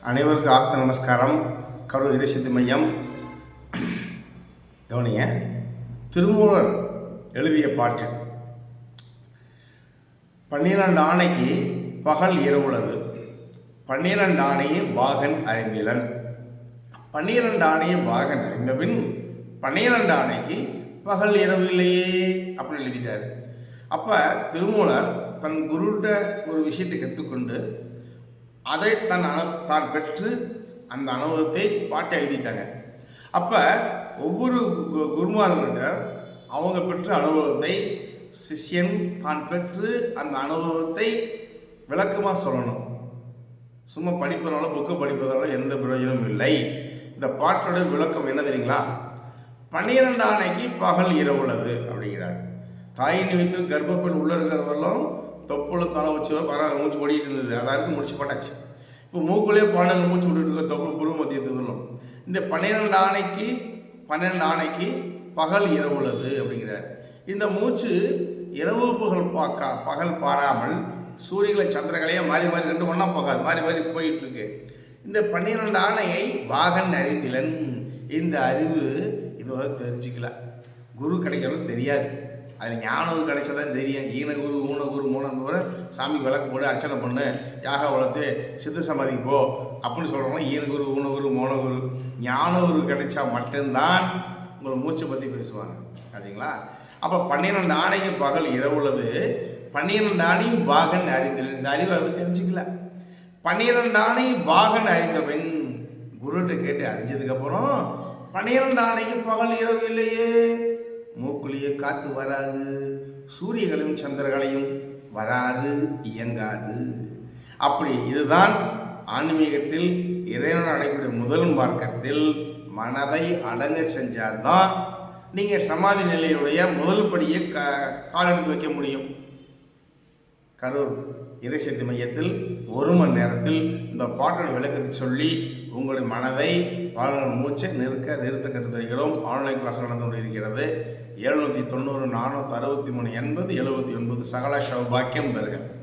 அனைவருக்கும் ஆப்த நமஸ்காரம். கடவுள் இருசித்தி மையம். கவனிய திருமூலர் எழுதிய பாட்டு. பன்னிரண்டு ஆணைக்கு பகல் இரவுளது பன்னிரண்டு ஆணையும் பாகன் அறிந்திலன். பன்னிரண்டு ஆணையும் பாகன் அறிந்த பின் பன்னிரண்டு ஆணைக்கு பகல் இரவு இல்லையே அப்படின்னு எழுதிட்டாரு. அப்போ திருமூலர் தன் குருட்ட ஒரு விஷயத்தை கற்றுக்கொண்டு அதை தன் அனு தான் பெற்று அந்த அனுபவத்தை பாட்டை எழுதிட்டாங்க. அப்போ ஒவ்வொரு கு- அவங்க பெற்ற அனுபவத்தை சிஷ்யன் தான் பெற்று அந்த அனுபவத்தை விளக்கமாக சொல்லணும். சும்மா படிப்பதனால புக்கு படிப்பதனால எந்த பிரயோஜனமும் இல்லை. இந்த பாட்டோட விளக்கம் என்ன தெரியுங்களா? பன்னிரண்டு அன்னைக்கு பகல் இரவுள்ளது அப்படிங்கிறார். தாயின் வீட்டில் கர்ப்பப்பெண் உள்ள இருக்கிறவர்களும் தொப்புல தலை வச்சு பரவாயில்ல மூச்சு ஓடிட்டு இருந்தது. அதாவது முடிச்சு போட்டாச்சு. இப்போ மூக்குள்ளே பாடங்கள் மூச்சு விட்டுட்டு இருக்க தொப்புள் புரு மத்தியத்துகளும் இந்த பன்னிரண்டு ஆணைக்கு பன்னிரெண்டு ஆணைக்கு பகல் இரவுள்ளது அப்படிங்கிறார். இந்த மூச்சு இரவு பகல் பார்க்க பகல் பாராமல் சூரியகளை சந்திரகளையே மாறி மாறி ரெண்டு ஒன்றா போகாது. மாறி மாறி போயிட்டு இருக்கு. இந்த பன்னிரண்டு ஆணையை பாகன் அறிந்திலன். இந்த அறிவு இதுவரை தெரிஞ்சுக்கல. குரு கிடைக்கிறது தெரியாது. அது ஞானம் கிடைச்சதான் தெரியும். ஈனகுரு ஊனகுரு மூணகுரு சாமி விளக்கு போடு அர்ச்சனை பண்ணு யாக வளர்த்து சித்த சமாதி போ அப்படின்னு சொல்கிறவங்க ஈனகுரு ஊனகுரு மோனகுரு ஞானகுரு கிடைச்சா மட்டும்தான் உங்களை மூச்சை பற்றி பேசுவாங்க. சரிங்களா? அப்போ பன்னிரெண்டு ஆணையும் பகல் இரவுள்ளது. பன்னிரெண்டு ஆணையும் பாகன் அறிந்தில் இந்த அறிவை அவர் தெரிஞ்சுக்கல. பன்னிரெண்டு ஆணையும் பாகன் அறிந்தவன் குருட்ட கேட்டு அறிஞ்சதுக்கப்புறம் பன்னிரெண்டு ஆணைக்கு பகல் இரவு இல்லையே. மூக்குலேயே காற்று வராது. சூரியகளையும் சந்திரகளையும் வராது இயங்காது. அப்படி இதுதான் ஆன்மீகத்தில் இறைவன் அடைக்கூடிய முதல் மார்க்கத்தில் மனதை அடங்க செஞ்சால்தான் நீங்கள் சமாதி நிலையுடைய முதல் படியை க காலெடுத்து வைக்க முடியும். கரூர் இறைசக்தி மையத்தில் ஒரு மணி நேரத்தில் இந்த பாடல் விளக்கத்தை சொல்லி உங்களுடைய மனதை வாழ்நாள் மூச்சை நிறுக்க நிறுத்த கற்று ஆன்லைன் கிளாஸ் நடந்து கொண்டிருக்கிறது. எழுநூற்றி தொண்ணூறு நானூற்றி அறுபத்தி மூணு எண்பது எழுபத்தி ஒன்பது சகல சௌபாக்கியம் பெறுகிறேன்